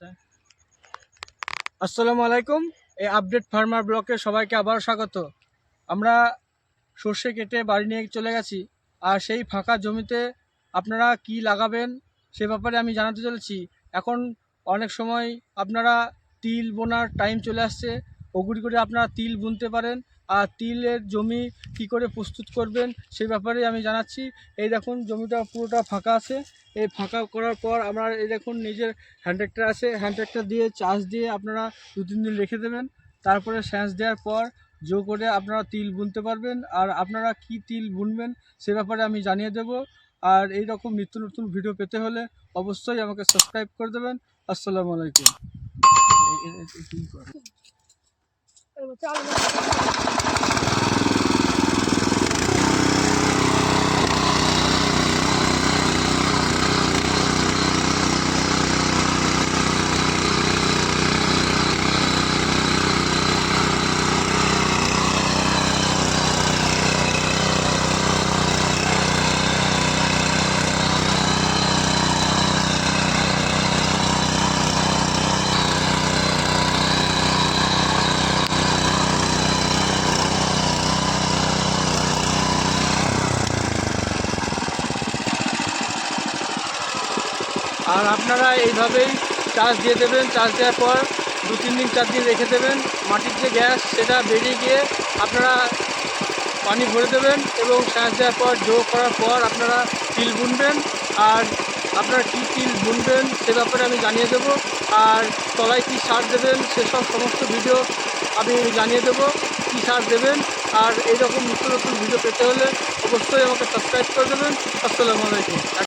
আচ্ছা। আসসালামু আলাইকুম, এই আপডেট ফার্মার ব্লকে সবাইকে আবার স্বাগত। আমরা সর্ষে কেটে বাড়ি নিয়ে চলে গেছি, আর সেই ফাঁকা জমিতে আপনারা কি লাগাবেন সে ব্যাপারে আমি জানাতে চলেছি। এখন অনেক সময় আপনারা তিল বোনার টাইম চলে আসছে, ওগুলি করে আপনারা তিল বুনতে পারেন তিলের জমি কি করে প্রস্তুত করবেন সেই ব্যাপারে আমি জানাচ্ছি। এই দেখুন জমিটা পুরোটা ফাঁকা আছে। এই ফাঁকা করার পর আমরা এই দেখুন নিজের হ্যান্ড ট্র্যাক্টর আছে। হ্যান্ড ট্র্যাক্টর দিয়ে চার্জ দিয়ে আপনারা দু তিন দিন রেখে দেবেন। তারপরে সেচ দেওয়ার পর জো করে আপনারা তিল বুনতে পারবেন। আর আপনারা কি তিল বুনবেন সে ব্যাপারে আমি জানিয়ে দেব। আর এই রকম নিত্য নতুন ভিডিও পেতে হলে অবশ্যই আমাকে সাবস্ক্রাইব করে দেবেন। আসসালামু আলাইকুম। আর আপনারা এইভাবেই চাষ দিয়ে দেবেন, চাষ দেওয়ার পর দু, তিন দিন, চার দিন রেখে দেবেন। মাটির যে গ্যাস, সেটা বেরিয়ে গিয়ে আপনারা পানি ভরে দেবেন এবং চার্জ দেওয়ার পর যোগ করার পর আপনারা তিল বুনবেন। আর আপনারা কী তিল বুনবেন, সে ব্যাপারে আমি জানিয়ে দেব। আর তলায় কী সার দেবেন সেসব সমস্ত ভিডিও আমি জানিয়ে দেবো, কী সার দেবেন। আর এইরকম নিত্য নতুন ভিডিও পেতে হলে অবশ্যই আমাকে সাবস্ক্রাইব করে দেবেন। আসসালামু আলাইকুম।